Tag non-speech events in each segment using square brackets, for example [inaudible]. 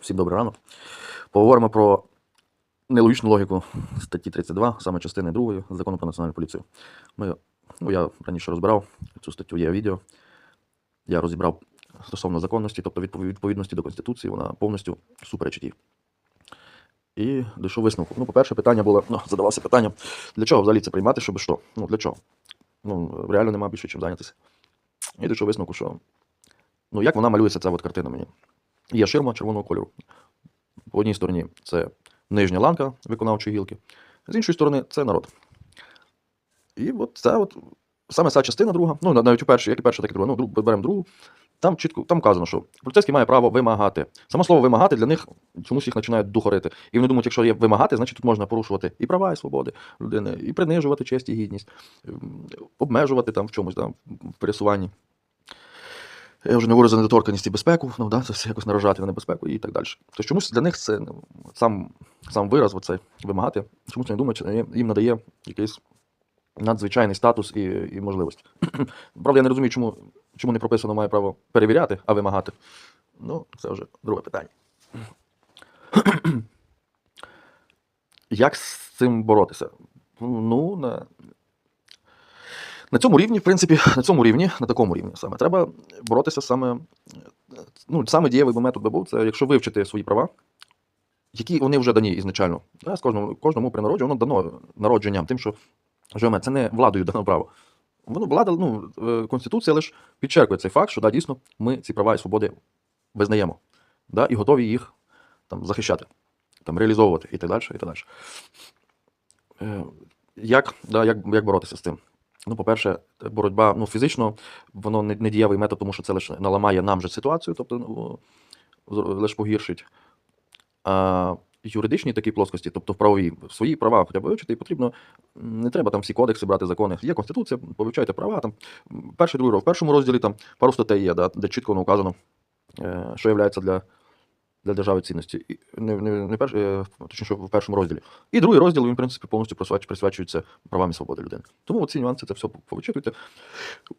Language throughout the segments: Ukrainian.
Всім добрий ранок. Поговоримо про нелогічну логіку статті 32, саме частини 2 закону про національну поліцію. Ми, ну, я раніше розбирав цю статтю, є відео. Я розібрав стосовно законності, тобто відповідності до Конституції, вона повністю суперечить їй. І дійшов висновку. Ну, по-перше, питання було, ну, задавався питання, для чого взагалі це приймати, щоб що? Ну, для чого? Ну, реально нема більше чим зайнятися. І дійшов висновку, що ну, як вона малюється, ця от картина мені. Є ширма червоного кольору. По одній стороні це нижня ланка виконавчої гілки, з іншої сторони це народ. І от це от саме ця частина друга, ну навіть у першій, як і перша, так і друга, ну беремо другу. Там чітко там вказано, що поліцейський має право вимагати. Саме слово вимагати для них чомусь їх починають духорити. І вони думають, якщо є вимагати, значить тут можна порушувати і права, і свободи людини, і принижувати честь і гідність, ем, обмежувати там в чомусь, там, в пересуванні. Я вже не говорю за недоторканність і безпеку, ну да, це все якось наражати на небезпеку і так далі. Тобто чомусь для них це ну, сам, сам вираз, оцей вимагати, чомусь вони думають, їм надає якийсь надзвичайний статус і, і можливості. [clears throat] Правда, я не розумію, чому, чому не прописано має право перевіряти, а вимагати. Ну, це вже друге питання. [clears throat] Як з цим боротися? Ну, на, на цьому рівні, в принципі, [laughs] на цьому рівні, на такому рівні саме, треба боротися саме. е, Ну, саме дієвий метод би був, це якщо вивчити свої права, які вони вже дані ізначально. Да, з кожному, кожному при народженні, воно дано народженням, тим, що живе. Це не владою дано право. Воно влада, ну, е, Конституція лише підчеркує цей факт, що да, дійсно ми ці права і свободи визнаємо. Да, і готові їх там, захищати, там, реалізовувати і так далі. І так далі. Е, як, да, як, як боротися з цим? Ну, по-перше, боротьба ну, фізично, воно не, не дієвий метод, тому що це лише наламає нам же ситуацію, тобто ну, лише погіршить. А юридичній такій плоскості, тобто в правовій, свої права хоча б вивчити, і потрібно, не треба там всі кодекси брати, закони. Є Конституція, повивчайте права. Там, перший, другий. В першому розділі там пару статей є, да, де чітко воно вказано, е, що є для, для держави цінності. І не, не, не перш, е, точніше, в першому розділі. І другий розділ, він, в принципі, повністю присвячується правам і свободи людини. Тому ці нюанси це все повичитуйте.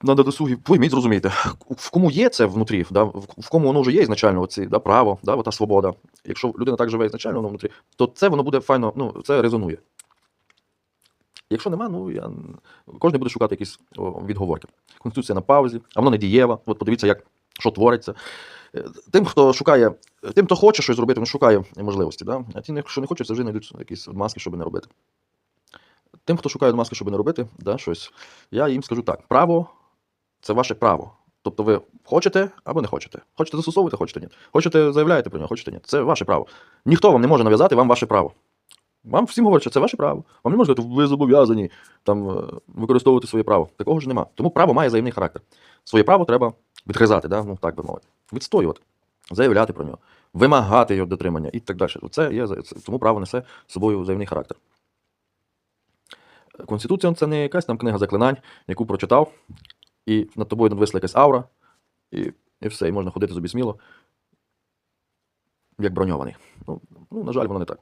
На досугі, пойміть, зрозумійте, в кому є це внутрі, да, в кому воно вже є ізначально, оці, да, право, да, ота свобода. Якщо людина так живе ізначально воно внутрі, то це воно буде файно, ну, це резонує. Якщо нема, ну я кожен буде шукати якісь відговорки. Конституція на паузі, а воно не дієва. От подивіться, як що твориться. Е, Тим, хто шукає, тим, хто хоче щось зробити, він шукає можливості. Да? А ті, хто не хоче, завжди знайдуть якісь маски, щоб не робити. Тим, хто шукає маски, щоб не робити, да, щось, я їм скажу так: право це ваше право. Тобто ви хочете або не хочете. Хочете застосовувати, хочете ні. Хочете заявляєте про нього, хочете ні. Це ваше право. Ніхто вам не може нав'язати вам ваше право. Вам всім говорять, що це ваше право. Вам не можуть сказати, ви зобов'язані там, е, використовувати своє право. Такого ж нема. Тому право має взаємний характер. Своє право треба відгризати, да? ну так би мовити. Відстоювати, заявляти про нього, вимагати його дотримання і так далі. Це є, тому право несе з собою взаємний характер. Конституція це не якась там книга заклинань, яку прочитав, і над тобою надвисла якась аура, і, і все, і можна ходити собі сміло, як броньований. Ну, ну, на жаль, воно не так.